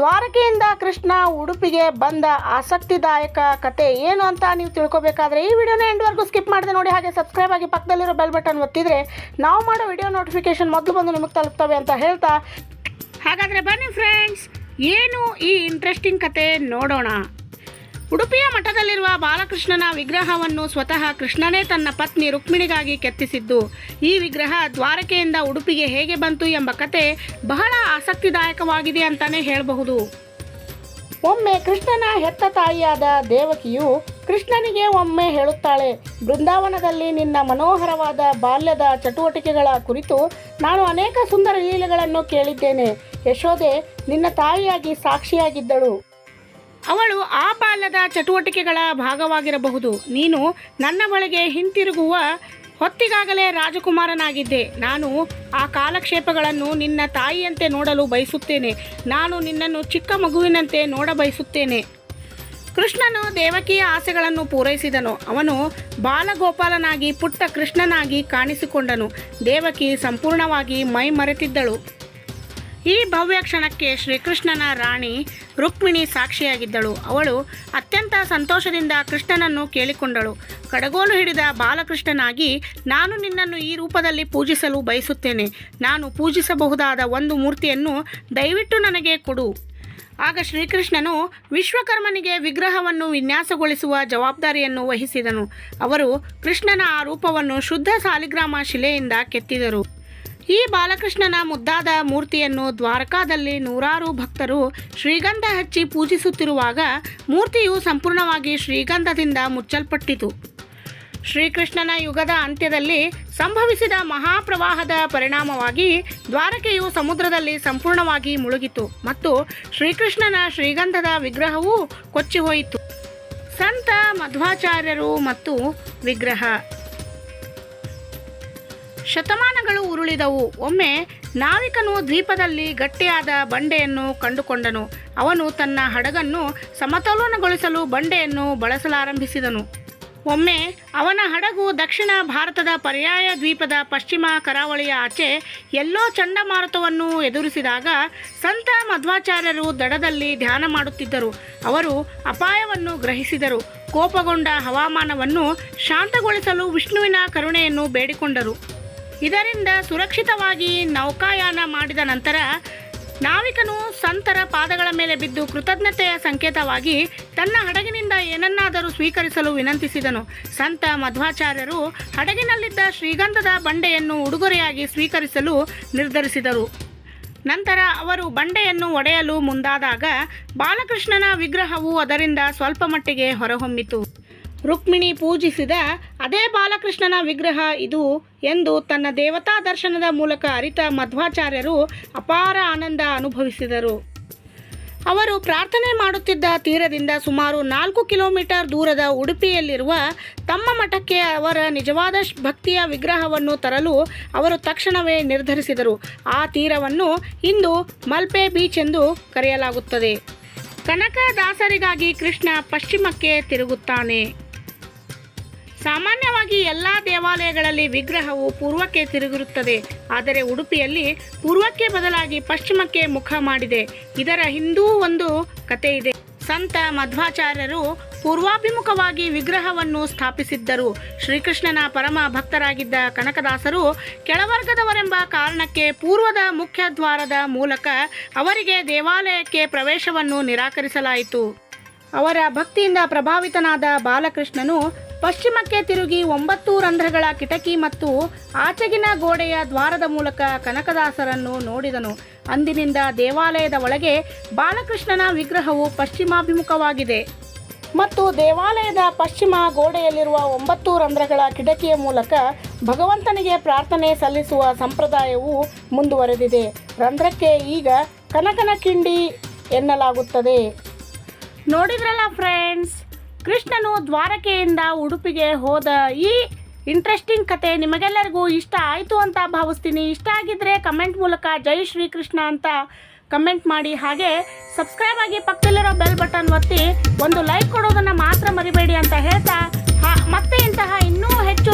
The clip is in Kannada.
ದ್ವಾರಕೆಯಿಂದ ಕೃಷ್ಣ ಉಡುಪಿಗೆ ಬಂದ ಆಸಕ್ತಿದಾಯಕ ಕತೆ ಏನು ಅಂತ ನೀವು ತಿಳ್ಕೊಬೇಕಾದ್ರೆ ಈ ವಿಡಿಯೋನ ಎಂಡ್ವರೆಗೂ ಸ್ಕಿಪ್ ಮಾಡಿದೆ ನೋಡಿ ಹಾಗೆ ಸಬ್ಸ್ಕ್ರೈಬ್ ಆಗಿ ಪಕ್ಕದಲ್ಲಿರೋ ಬೆಲ್ ಬಟನ್ ಒತ್ತಿದ್ರೆ ನಾವು ಮಾಡೋ ವಿಡಿಯೋ ನೋಟಿಫಿಕೇಶನ್ ಮೊದಲು ಬಂದು ನಿಮಗೆ ತಲುಪ್ತವೆ ಅಂತ ಹೇಳ್ತಾ ಹಾಗಾದರೆ ಬನ್ನಿ ಫ್ರೆಂಡ್ಸ್ ಏನು ಈ ಇಂಟ್ರೆಸ್ಟಿಂಗ್ ಕತೆ ನೋಡೋಣ. ಉಡುಪಿಯ ಮಠದಲ್ಲಿರುವ ಬಾಲಕೃಷ್ಣನ ವಿಗ್ರಹವನ್ನು ಸ್ವತಃ ಕೃಷ್ಣನೇ ತನ್ನ ಪತ್ನಿ ರುಕ್ಮಿಣಿಗಾಗಿ ಕೆತ್ತಿಸಿದ್ದು, ಈ ವಿಗ್ರಹ ದ್ವಾರಕೆಯಿಂದ ಉಡುಪಿಗೆ ಹೇಗೆ ಬಂತು ಎಂಬ ಕತೆ ಬಹಳ ಆಸಕ್ತಿದಾಯಕವಾಗಿದೆ ಅಂತಾನೆ ಹೇಳಬಹುದು. ಒಮ್ಮೆ ಕೃಷ್ಣನ ಹೆತ್ತ ತಾಯಿಯಾದ ದೇವಕಿಯು ಕೃಷ್ಣನಿಗೆ ಒಮ್ಮೆ ಹೇಳುತ್ತಾಳೆ, ಬೃಂದಾವನದಲ್ಲಿ ನಿನ್ನ ಮನೋಹರವಾದ ಬಾಲ್ಯದ ಚಟುವಟಿಕೆಗಳ ಕುರಿತು ನಾನು ಅನೇಕ ಸುಂದರ ಲೀಲೆಗಳನ್ನು ಕೇಳಿದ್ದೇನೆ. ಯಶೋದೆ ನಿನ್ನ ತಾಯಿಯಾಗಿ ಸಾಕ್ಷಿಯಾಗಿದ್ದಳು. ಅವಳು ಆ ಬಾಲ್ಯದ ಚಟುವಟಿಕೆಗಳ ಭಾಗವಾಗಿರಬಹುದು. ನೀನು ನನ್ನ ಬಳಿಗೆ ಹಿಂತಿರುಗುವ ಹೊತ್ತಿಗಾಗಲೇ ರಾಜಕುಮಾರನಾಗಿದ್ದೆ. ನಾನು ಆ ಕಾಲಕ್ಷೇಪಗಳನ್ನು ನಿನ್ನ ತಾಯಿಯಂತೆ ನೋಡಲು ಬಯಸುತ್ತೇನೆ. ನಾನು ನಿನ್ನನ್ನು ಚಿಕ್ಕ ಮಗುವಿನಂತೆ ನೋಡ ಬಯಸುತ್ತೇನೆ. ಕೃಷ್ಣನು ದೇವಕಿಯ ಆಸೆಗಳನ್ನು ಪೂರೈಸಿದನು. ಅವನು ಬಾಲಗೋಪಾಲನಾಗಿ, ಪುಟ್ಟ ಕೃಷ್ಣನಾಗಿ ಕಾಣಿಸಿಕೊಂಡನು. ದೇವಕಿ ಸಂಪೂರ್ಣವಾಗಿ ಮೈ ಮರೆತಿದ್ದಳು ಈ ಭವ್ಯ ಕ್ಷಣಕ್ಕೆ ಶ್ರೀಕೃಷ್ಣನ ರಾಣಿ ರುಕ್ಮಿಣಿ ಸಾಕ್ಷಿಯಾಗಿದ್ದಳು. ಅವಳು ಅತ್ಯಂತ ಸಂತೋಷದಿಂದ ಕೃಷ್ಣನನ್ನು ಕೇಳಿಕೊಂಡಳು. ಕಡಗೋಲು ಹಿಡಿದ ಬಾಲಕೃಷ್ಣನಾಗಿ, ನಾನು ನಿನ್ನನ್ನು ಈ ರೂಪದಲ್ಲಿ ಪೂಜಿಸಲು ಬಯಸುತ್ತೇನೆ. ನಾನು ಪೂಜಿಸಬಹುದಾದ ಒಂದು ಮೂರ್ತಿಯನ್ನು ದಯವಿಟ್ಟು ನನಗೆ ಕೊಡು. ಆಗ ಶ್ರೀಕೃಷ್ಣನು ವಿಶ್ವಕರ್ಮನಿಗೆ ವಿಗ್ರಹವನ್ನು ವಿನ್ಯಾಸಗೊಳಿಸುವ ಜವಾಬ್ದಾರಿಯನ್ನು ವಹಿಸಿದನು. ಅವರು ಕೃಷ್ಣನ ಆ ರೂಪವನ್ನು ಶುದ್ಧ ಸಾಲಿಗ್ರಾಮ ಶಿಲೆಯಿಂದ ಕೆತ್ತಿದರು. ಈ ಬಾಲಕೃಷ್ಣನ ಮುದ್ದಾದ ಮೂರ್ತಿಯನ್ನು ದ್ವಾರಕಾದಲ್ಲಿ ನೂರಾರು ಭಕ್ತರು ಶ್ರೀಗಂಧ ಹಚ್ಚಿ ಪೂಜಿಸುತ್ತಿರುವಾಗ ಮೂರ್ತಿಯು ಸಂಪೂರ್ಣವಾಗಿ ಶ್ರೀಗಂಧದಿಂದ ಮುಚ್ಚಲ್ಪಟ್ಟಿತು. ಶ್ರೀಕೃಷ್ಣನ ಯುಗದ ಅಂತ್ಯದಲ್ಲಿ ಸಂಭವಿಸಿದ ಮಹಾಪ್ರವಾಹದ ಪರಿಣಾಮವಾಗಿ ದ್ವಾರಕೆಯು ಸಮುದ್ರದಲ್ಲಿ ಸಂಪೂರ್ಣವಾಗಿ ಮುಳುಗಿತು ಮತ್ತು ಶ್ರೀಕೃಷ್ಣನ ಶ್ರೀಗಂಧದ ವಿಗ್ರಹವೂ ಕೊಚ್ಚಿಹೋಯಿತು. ಸಂತ ಮಧ್ವಾಚಾರ್ಯರು ಮತ್ತು ವಿಗ್ರಹ. ಶತಮಾನಗಳು ಉರುಳಿದವು. ಒಮ್ಮೆ ನಾವಿಕನು ದ್ವೀಪದಲ್ಲಿ ಗಟ್ಟಿಯಾದ ಬಂಡೆಯನ್ನು ಕಂಡುಕೊಂಡನು. ಅವನು ತನ್ನ ಹಡಗನ್ನು ಸಮತೋಲನಗೊಳಿಸಲು ಬಂಡೆಯನ್ನು ಬಳಸಲಾರಂಭಿಸಿದನು. ಒಮ್ಮೆ ಅವನ ಹಡಗು ದಕ್ಷಿಣ ಭಾರತದ ಪರ್ಯಾಯ ದ್ವೀಪದ ಪಶ್ಚಿಮ ಕರಾವಳಿಯ ಆಚೆ ಎಲ್ಲೋ ಚಂಡಮಾರುತವನ್ನು ಎದುರಿಸಿದಾಗ ಸಂತ ಮಧ್ವಾಚಾರ್ಯರು ದಡದಲ್ಲಿ ಧ್ಯಾನ ಮಾಡುತ್ತಿದ್ದರು. ಅವರು ಅಪಾಯವನ್ನು ಗ್ರಹಿಸಿದರು. ಕೋಪಗೊಂಡ ಹವಾಮಾನವನ್ನು ಶಾಂತಗೊಳಿಸಲು ವಿಷ್ಣುವಿನ ಕರುಣೆಯನ್ನು ಬೇಡಿಕೊಂಡರು. ಇದರಿಂದ ಸುರಕ್ಷಿತವಾಗಿ ನೌಕಾಯಾನ ಮಾಡಿದ ನಂತರ ನಾವಿಕನು ಸಂತರ ಪಾದಗಳ ಮೇಲೆ ಬಿದ್ದು ಕೃತಜ್ಞತೆಯ ಸಂಕೇತವಾಗಿ ತನ್ನ ಹಡಗಿನಿಂದ ಏನನ್ನಾದರೂ ಸ್ವೀಕರಿಸಲು ವಿನಂತಿಸಿದನು. ಸಂತ ಮಧ್ವಾಚಾರ್ಯರು ಹಡಗಿನಲ್ಲಿದ್ದ ಶ್ರೀಗಂಧದ ಬಂಡೆಯನ್ನು ಉಡುಗೊರೆಯಾಗಿ ಸ್ವೀಕರಿಸಲು ನಿರ್ಧರಿಸಿದರು. ನಂತರ ಅವರು ಬಂಡೆಯನ್ನು ಒಡೆಯಲು ಮುಂದಾದಾಗ ಬಾಲಕೃಷ್ಣನ ವಿಗ್ರಹವು ಅದರಿಂದ ಸ್ವಲ್ಪ ಮಟ್ಟಿಗೆ ಹೊರಹೊಮ್ಮಿತು. ರುಕ್ಮಿಣಿ ಪೂಜಿಸಿದ ಅದೇ ಬಾಲಕೃಷ್ಣನ ವಿಗ್ರಹ ಇದು ಎಂದು ತನ್ನ ದೇವತಾ ದರ್ಶನದ ಮೂಲಕ ಅರಿತ ಮಧ್ವಾಚಾರ್ಯರು ಅಪಾರ ಆನಂದ ಅನುಭವಿಸಿದರು. ಅವರು ಪ್ರಾರ್ಥನೆ ಮಾಡುತ್ತಿದ್ದ ತೀರದಿಂದ ಸುಮಾರು ನಾಲ್ಕು ಕಿಲೋಮೀಟರ್ ದೂರದ ಉಡುಪಿಯಲ್ಲಿರುವ ತಮ್ಮ ಮಠಕ್ಕೆ ಅವರ ನಿಜವಾದ ಭಕ್ತಿಯ ವಿಗ್ರಹವನ್ನು ತರಲು ಅವರು ತಕ್ಷಣವೇ ನಿರ್ಧರಿಸಿದರು. ಆ ತೀರವನ್ನು ಇಂದು ಮಲ್ಪೆ ಬೀಚ್ ಎಂದು ಕರೆಯಲಾಗುತ್ತದೆ. ಕನಕದಾಸರಿಗಾಗಿ ಕೃಷ್ಣ ಪಶ್ಚಿಮಕ್ಕೆ ತಿರುಗುತ್ತಾನೆ. ಸಾಮಾನ್ಯವಾಗಿ ಎಲ್ಲ ದೇವಾಲಯಗಳಲ್ಲಿ ವಿಗ್ರಹವು ಪೂರ್ವಕ್ಕೆ ತಿರುಗಿರುತ್ತದೆ, ಆದರೆ ಉಡುಪಿಯಲ್ಲಿ ಪೂರ್ವಕ್ಕೆ ಬದಲಾಗಿ ಪಶ್ಚಿಮಕ್ಕೆ ಮುಖ ಮಾಡಿದೆ. ಇದರ ಹಿಂದೂ ಒಂದು ಕತೆ ಇದೆ. ಸಂತ ಮಧ್ವಾಚಾರ್ಯರು ಪೂರ್ವಾಭಿಮುಖವಾಗಿ ವಿಗ್ರಹವನ್ನು ಸ್ಥಾಪಿಸಿದ್ದರು. ಶ್ರೀಕೃಷ್ಣನ ಪರಮ ಭಕ್ತರಾಗಿದ್ದ ಕನಕದಾಸರು ಕೆಳವರ್ಗದವರೆಂಬ ಕಾರಣಕ್ಕೆ ಪೂರ್ವದ ಮುಖ್ಯ ದ್ವಾರದ ಮೂಲಕ ಅವರಿಗೆ ದೇವಾಲಯಕ್ಕೆ ಪ್ರವೇಶವನ್ನು ನಿರಾಕರಿಸಲಾಯಿತು. ಅವರ ಭಕ್ತಿಯಿಂದ ಪ್ರಭಾವಿತನಾದ ಬಾಲಕೃಷ್ಣನು ಪಶ್ಚಿಮಕ್ಕೆ ತಿರುಗಿ ಒಂಬತ್ತು ರಂಧ್ರಗಳ ಕಿಟಕಿ ಮತ್ತು ಆಚೆಗಿನ ಗೋಡೆಯ ದ್ವಾರದ ಮೂಲಕ ಕನಕದಾಸರನ್ನು ನೋಡಿದನು. ಅಂದಿನಿಂದ ದೇವಾಲಯದ ಒಳಗೆ ಬಾಲಕೃಷ್ಣನ ವಿಗ್ರಹವು ಪಶ್ಚಿಮಾಭಿಮುಖವಾಗಿದೆ. ಮತ್ತು ದೇವಾಲಯದ ಪಶ್ಚಿಮ ಗೋಡೆಯಲ್ಲಿರುವ ಒಂಬತ್ತು ರಂಧ್ರಗಳ ಕಿಟಕಿಯ ಮೂಲಕ ಭಗವಂತನಿಗೆ ಪ್ರಾರ್ಥನೆ ಸಲ್ಲಿಸುವ ಸಂಪ್ರದಾಯವು ಮುಂದುವರೆದಿದೆ. ರಂಧ್ರಕ್ಕೆ ಈಗ ಕನಕನ ಕಿಂಡಿ ಎನ್ನಲಾಗುತ್ತದೆ. ನೋಡಿದ್ರಲ್ಲ ಫ್ರೆಂಡ್ಸ್ ಕೃಷ್ಣನು ದ್ವಾರಕೆಯಿಂದ ಉಡುಪಿಗೆ ಹೋದ ಈ ಇಂಟ್ರೆಸ್ಟಿಂಗ್ ಕತೆ ನಿಮಗೆಲ್ಲರಿಗೂ ಇಷ್ಟ ಆಯಿತು ಅಂತ ಭಾವಿಸ್ತೀನಿ. ಇಷ್ಟ ಆಗಿದ್ದರೆ ಕಮೆಂಟ್ ಮೂಲಕ ಜೈ ಶ್ರೀಕೃಷ್ಣ ಅಂತ ಕಮೆಂಟ್ ಮಾಡಿ. ಹಾಗೆ ಸಬ್ಸ್ಕ್ರೈಬ್ ಆಗಿ ಪಕ್ಕದಲ್ಲಿರೋ ಬೆಲ್ ಬಟನ್ ಒತ್ತಿ ಒಂದು ಲೈಕ್ ಕೊಡೋದನ್ನು ಮಾತ್ರ ಮರಿಬೇಡಿ ಅಂತ ಹೇಳ್ತಾ ಮತ್ತೆ ಇಂತಹ ಇನ್ನೂ ಹೆಚ್ಚು